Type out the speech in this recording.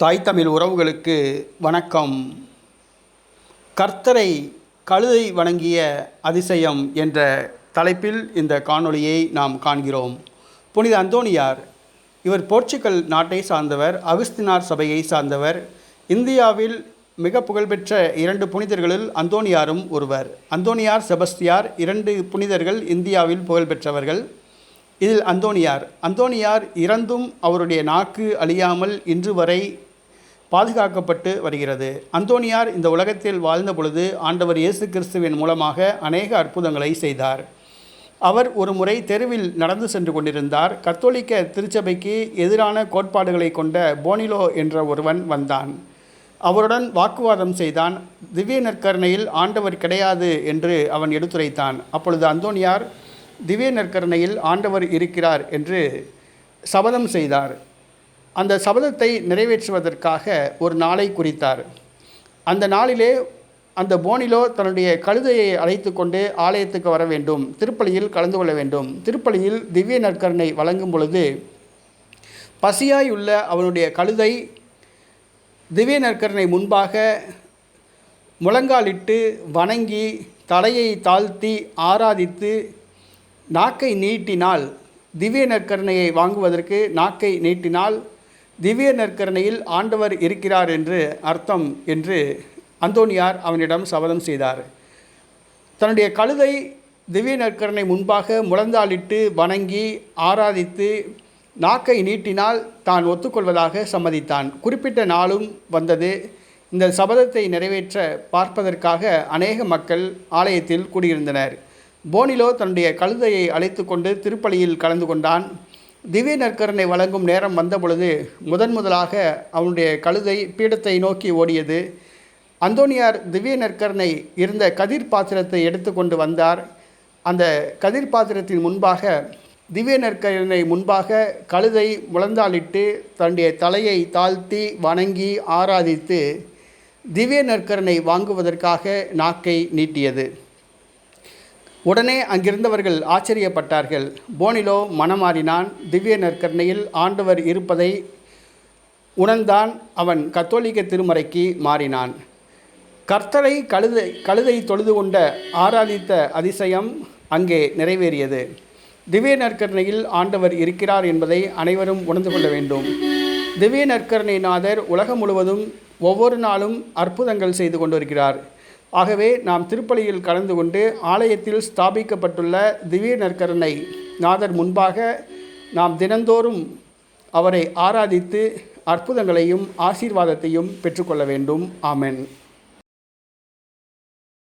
தாய் தமிழ் உறவுகளுக்கு வணக்கம். கர்த்தரை கழுதை வணங்கிய அதிசயம் என்ற தலைப்பில் இந்த காணொளியை நாம் காண்கிறோம். புனித அந்தோனியார் இவர் போர்ச்சுகல் நாட்டை சார்ந்தவர் அகுஸ்தினார் சபையை சார்ந்தவர் இந்தியாவில் மிக புகழ்பெற்ற இரண்டு புனிதர்களில் அந்தோனியாரும் ஒருவர். அந்தோனியார் செபஸ்தியார் இரண்டு புனிதர்கள் இந்தியாவில் புகழ்பெற்றவர்கள். இதில் அந்தோனியார் அந்தோனியார் இறந்தும் அவருடைய நாக்கு அழியாமல் இன்று வரை பாதுகாக்கப்பட்டு வருகிறது. அந்தோனியார் இந்த உலகத்தில் வாழ்ந்த பொழுது ஆண்டவர் இயேசு கிறிஸ்துவின் மூலமாக அநேக அற்புதங்களை செய்தார். அவர் ஒரு முறை தெருவில் நடந்து சென்று கொண்டிருந்தார். கத்தோலிக்க திருச்சபைக்கு எதிரான கோட்பாடுகளை கொண்ட போனிலோ என்ற ஒருவன் வந்தான். அவருடன் வாக்குவாதம் செய்தான். திவ்ய நற்கருணையில் ஆண்டவர் கிடையாது என்று அவன் எடுத்துரைத்தான். அப்பொழுது அந்தோனியார் திவ்ய நற்கருணையில் ஆண்டவர் இருக்கிறார் என்று சபதம் செய்தார். அந்த சபதத்தை நிறைவேற்றுவதற்காக ஒரு நாளை குறித்தார். அந்த நாளிலே அந்த போனிலோ தன்னுடைய கழுதையை அழைத்து கொண்டு ஆலயத்துக்கு வர வேண்டும் திருப்பலியில் கலந்து கொள்ள வேண்டும். திருப்பலியில் திவ்ய நற்கரணை வழங்கும் பொழுது பசியாயுள்ள அவனுடைய கழுதை திவ்ய நற்கரனை முன்பாக முழங்காலிட்டு வணங்கி தலையை தாழ்த்தி ஆராதித்து நாக்கை நீட்டினால் திவ்ய நற்கரணையை வாங்குவதற்கு நாக்கை நீட்டினால் திவ்ய நற்கரணையில் ஆண்டவர் இருக்கிறார் என்று அர்த்தம் என்று அந்தோனியார் அவனிடம் சபதம் செய்தார். தன்னுடைய கழுதை திவ்ய நற்கரணை முன்பாக முழந்தாளிட்டு வணங்கி ஆராதித்து நாக்கை நீட்டினால் தான் ஒத்துக்கொள்வதாக சம்மதித்தான். குறிப்பிட்ட நாளும் வந்தது. இந்த சபதத்தை நிறைவேற்ற பார்ப்பதற்காக அநேக மக்கள் ஆலயத்தில் கூடியிருந்தனர். போனிலோ தன்னுடைய கழுதையை அழைத்து கொண்டு திருப்பலியில் கலந்து கொண்டான். திவ்ய நற்கரனை வழங்கும் நேரம் வந்தபொழுது முதன் முதலாக அவனுடைய கழுதை பீடத்தை நோக்கி ஓடியது. அந்தோனியார் திவ்ய நற்கரனை இருந்த கதிர் பாத்திரத்தை எடுத்துக்கொண்டு வந்தார். அந்த கதிர் பாத்திரத்தின் முன்பாக திவ்ய நற்கரனை முன்பாக கழுதை முழந்தாளிட்டு தன்னுடைய தலையை தாழ்த்தி வணங்கி ஆராதித்து திவ்ய நற்கரனை வாங்குவதற்காக நாக்கை நீட்டியது. உடனே அங்கிருந்தவர்கள் ஆச்சரியப்பட்டார்கள். போனிலோ மனமாறினான். திவ்ய நற்கருணையில் ஆண்டவர் இருப்பதை உணர்ந்தான். அவன் கத்தோலிக்க திருமறைக்கு மாறினான். கர்த்தரை கழுதை கழுதை தொழுது கொண்ட ஆராதித்த அதிசயம் அங்கே நிறைவேறியது. திவ்ய நற்கருணையில் ஆண்டவர் இருக்கிறார் என்பதை அனைவரும் உணர்ந்து கொள்ள வேண்டும். திவ்ய நற்கருணை நாதர் உலகம் முழுவதும் ஒவ்வொரு நாளும் அற்புதங்கள் செய்து கொண்டிருக்கிறார். ஆகவே நாம் திருப்பலியில் கலந்து கொண்டு ஆலயத்தில் ஸ்தாபிக்கப்பட்டுள்ள திவ்ய நற்கரனை நாதர் முன்பாக நாம் தினந்தோறும் அவரை ஆராதித்து அற்புதங்களையும் ஆசீர்வாதத்தையும் பெற்றுக்கொள்ள வேண்டும். ஆமென்.